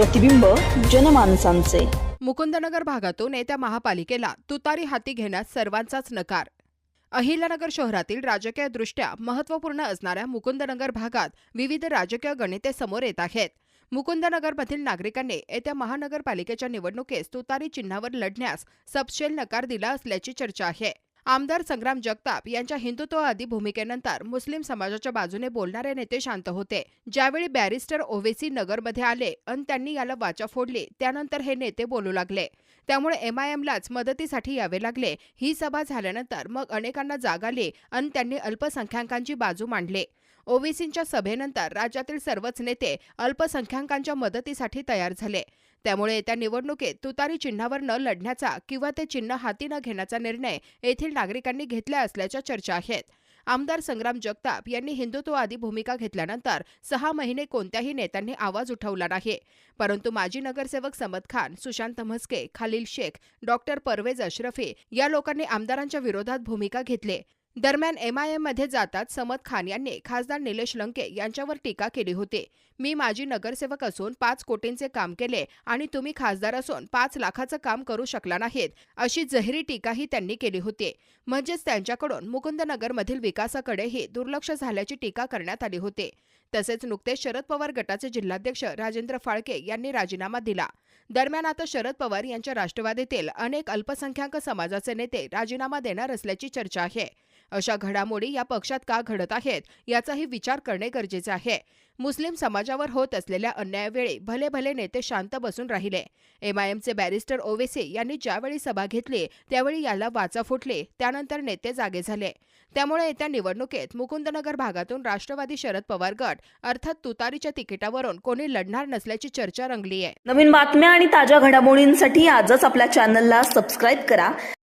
प्रतिबिंब जनमानसांचे. मुकुंदनगर भागातून येत्या महापालिकेला तुतारी हाती घेण्यास सर्वांचाच नकार. अहिल्यानगर शहरातील राजकीय दृष्ट्या महत्त्वपूर्ण असणाऱ्या मुकुंदनगर भागात विविध राजकीय गणिते समोर येत आहेत. मुकुंदनगरमधील नागरिकांनी येत्या महानगरपालिकेच्या निवडणुकीस तुतारी चिन्हावर लढण्यास सपशेल नकार दिला असल्याची चर्चा आहे. आमदार संग्राम जगताप यांच्या हिंदुत्ववादी भूमिकेनंतर मुस्लिम समाजाच्या बाजूने बोलणारे नेते शांत होते. ज्यावेळी बॅरिस्टर ओवेसी नगरमध्ये आले अन त्यांनी याला वाचा फोडली त्यानंतर हे नेते बोलू लागले. त्यामुळे एमआयएमलाच मदतीसाठी यावे लागले. ही सभा झाल्यानंतर मग अनेकांना जाग आली अन त्यांनी अल्पसंख्याकांची बाजू मांडली. ओबीसींच्या सभेनंतर राज्यातील सर्वच नेते अल्पसंख्याकांच्या मदतीसाठी तयार झाले. त्यामुळे येत्या निवडणुकीत तुतारी चिन्हावर न लढण्याचा किंवा ते चिन्ह हाती न घेण्याचा निर्णय येथील नागरिकांनी घेतला असल्याच्या चर्चा आहेत. आमदार संग्राम जगताप यांनी हिंदुत्ववादी भूमिका घेतल्यानंतर सहा महिने कोणत्याही नेत्यांनी आवाज उठवला नाही. परंतु माजी नगरसेवक समद खान सुशांत म्हस्के खालील शेख डॉक्टर परवेज अश्रफे या लोकांनी आमदारांच्या विरोधात भूमिका घेतली. दरम्यान एमआयएममध्ये जाताच जातात समद खान यांनी खासदार निलेश लंके यांच्यावर टीका केली होती. मी माजी नगरसेवक असून पाच कोटींचे काम केले आणि तुम्ही खासदार असून पाच लाखाचं काम करू शकला नाहीत अशी जहिरी टीकाही त्यांनी केली होती. म्हणजेच त्यांच्याकडून मुकुंदनगरमधील विकासाकडेही दुर्लक्ष झाल्याची टीका करण्यात आली होती. तसेच नुकतेच शरद पवार गटाचे जिल्हाध्यक्ष राजेंद्र फाळके यांनी राजीनामा दिला. दरम्यान आता शरद पवार यांच्या राष्ट्रवादीतील अनेक अल्पसंख्याक समाजाचे नेते राजीनामा देणार असल्याची चर्चा आहे. अशा घडामोडी या पक्षात का घडत आहेत याचाही विचार करणे गरजेचे आहे. मुस्लिम समाजावर होत असलेल्या अन्यायावेळी भले भले नेते शांत बसून राहिले. एमआयएमचे बॅरिस्टर ओवेसी यांनी ज्यावेळी सभा घेतली त्यावेळी याला वाचा फुटले त्यानंतर नेते जागे झाले. त्यामुळे येत्या निवडणुकीत मुकुंदनगर भागातून राष्ट्रवादी शरद पवार गट अर्थात तुतारीच्या तिकिटावरून कोणी लढणार नसल्याची चर्चा रंगली आहे नवीन बातम्या आणि ताज्या घडामोडींसाठी आजच आपल्या चॅनलला सबस्क्राईब करा.